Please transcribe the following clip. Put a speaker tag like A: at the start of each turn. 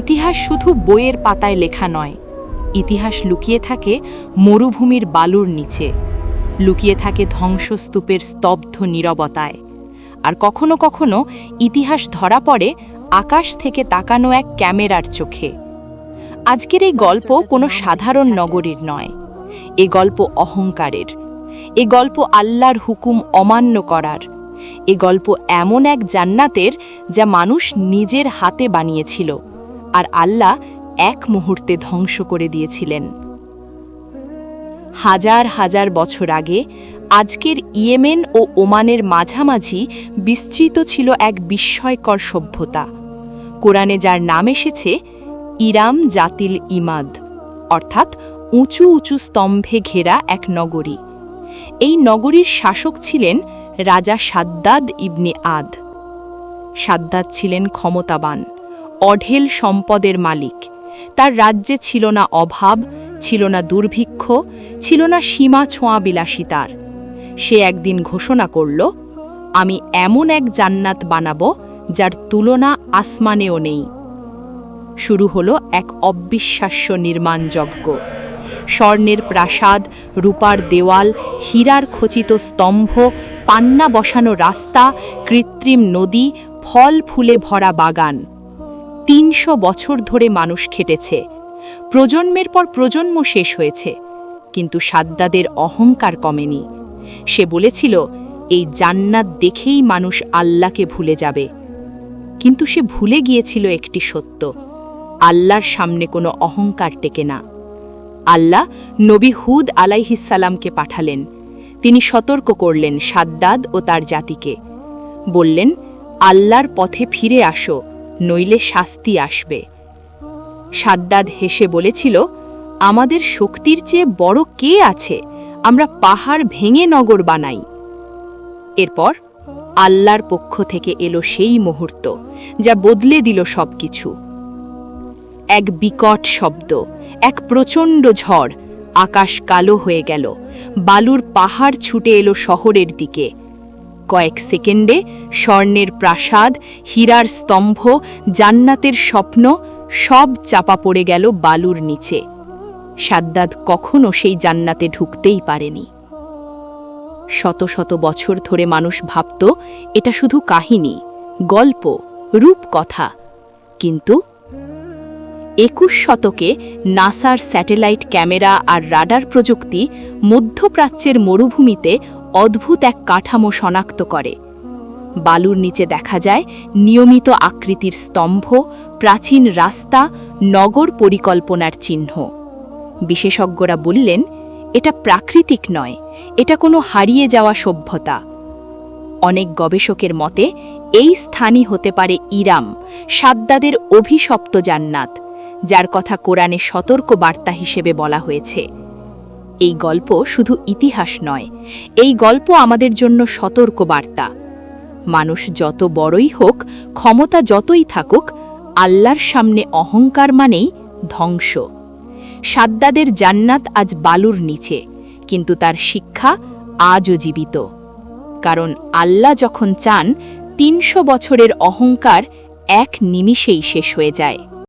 A: ইতিহাস শুধু বইয়ের পাতায় লেখা নয়, ইতিহাস লুকিয়ে থাকে মরুভূমির বালুর নিচে, লুকিয়ে থাকে ধ্বংসস্তূপের স্তব্ধ নীরবতায়। আর কখনো কখনো ইতিহাস ধরা পড়ে আকাশ থেকে তাকানো এক ক্যামেরার চোখে। আজকের এই গল্প কোনো সাধারণ নগরীর নয়, এ গল্প অহংকারের, এ গল্প আল্লাহর হুকুম অমান্য করার, এ গল্প এমন এক জান্নাতের যা মানুষ নিজের হাতে বানিয়েছিল। আর আল্লাহ এক মুহূর্তে ধ্বংস করে দিয়েছিলেন। হাজার হাজার বছর আগে আজকের ইয়েমেন ও ওমানের মাঝামাঝি বিস্তৃত ছিল এক বিস্ময়কর সভ্যতা। কোরআনে যার নাম এসেছে, ইরাম জাতিল ইমাদ, অর্থাৎ উঁচু উঁচু স্তম্ভে ঘেরা এক নগরী। এই নগরীর শাসক ছিলেন রাজা সাদ্দাদ ইবনে আদ। সাদ্দাদ ছিলেন ক্ষমতাবান। অঢেল সম্পদের মালিক। তার রাজ্যে ছিল না অভাব, ছিল না দুর্ভিক্ষ, ছিল না সীমা ছোঁয়া বিলাসিতার সে একদিন ঘোষণা করল, আমি এমন এক জান্নাত বানাবো, যার তুলনা আসমানেও নেই। শুরু হলো এক অবিশ্বাস্য নির্মাণযজ্ঞ স্বর্ণের প্রাসাদ, রূপার দেওয়াল, হীরার খচিত স্তম্ভ, পান্না বসানো রাস্তা, কৃত্রিম নদী, ফল ফুলে ভরা বাগান। তিনশো বছর ধরে মানুষ খেটেছে। প্রজন্মের পর প্রজন্ম শেষ হয়েছে। কিন্তু সাদ্দাদের অহংকার কমেনি। সে বলেছিল, এই জান্নাত দেখেই মানুষ আল্লাহকে ভুলে যাবে। কিন্তু সে ভুলে গিয়েছিল একটি সত্য। আল্লাহর সামনে কোনো অহংকার টেকে না। আল্লাহ নবী হুদ আলাইহিসাল্লামকে পাঠালেন। তিনি সতর্ক করলেন সাদ্দাদ ও তার জাতিকে। বললেন, আল্লাহর পথে ফিরে আসো। নইলে শাস্তি আসবে। সাদ্দাদ হেসে বলেছিল, আমাদের শক্তির চেয়ে বড় কে আছে? আমরা পাহাড় ভেঙে নগর বানাই। এরপর আল্লাহর পক্ষ থেকে এলো সেই মুহূর্ত, যা বদলে দিল সবকিছু। এক বিকট শব্দ, এক প্রচণ্ড ঝড়, আকাশ কালো হয়ে গেল। বালুর পাহাড় ছুটে এলো শহরের দিকে। কয়েক সেকেন্ডে স্বর্ণের প্রাসাদ, হীরার স্তম্ভ, জান্নাতের স্বপ্ন, সব চাপা পড়ে গেল বালুর নিচে। সাদ্দাদ কখনো সেই জান্নাতে ঢুকতেই পারেনি। শত শত বছর ধরে মানুষ ভাবত, এটা শুধু কাহিনী, গল্প, রূপকথা। কিন্তু একুশ শতকে নাসার স্যাটেলাইট ক্যামেরা আর রাডার প্রযুক্তি মধ্যপ্রাচ্যের মরুভূমিতে অদ্ভুত এক কাঠামো শনাক্ত করে। বালুর নিচে দেখা যায় নিয়মিত আকৃতির স্তম্ভ, প্রাচীন রাস্তা, নগর পরিকল্পনার চিহ্ন। বিশেষজ্ঞরা বললেন, এটা প্রাকৃতিক নয়, এটা কোনো হারিয়ে যাওয়া সভ্যতা। অনেক গবেষকের মতে, এই স্থানই হতে পারে ইরাম, সাদ্দাদের অভিশপ্ত জান্নাত, যার কথা কোরআনে সতর্ক বার্তা হিসেবে বলা হয়েছে। এই গল্প শুধু ইতিহাস নয়, এই গল্প আমাদের জন্য সতর্ক বার্তা মানুষ যত বড়ই হোক, ক্ষমতা যতই থাকুক, আল্লাহর সামনে অহংকার মানেই ধ্বংস। সাদ্দাদের জান্নাত আজ বালুর নিচে, কিন্তু তার শিক্ষা আজও জীবিত। কারণ আল্লাহ যখন চান, তিনশো বছরের অহংকার এক নিমিষেই শেষ হয়ে যায়।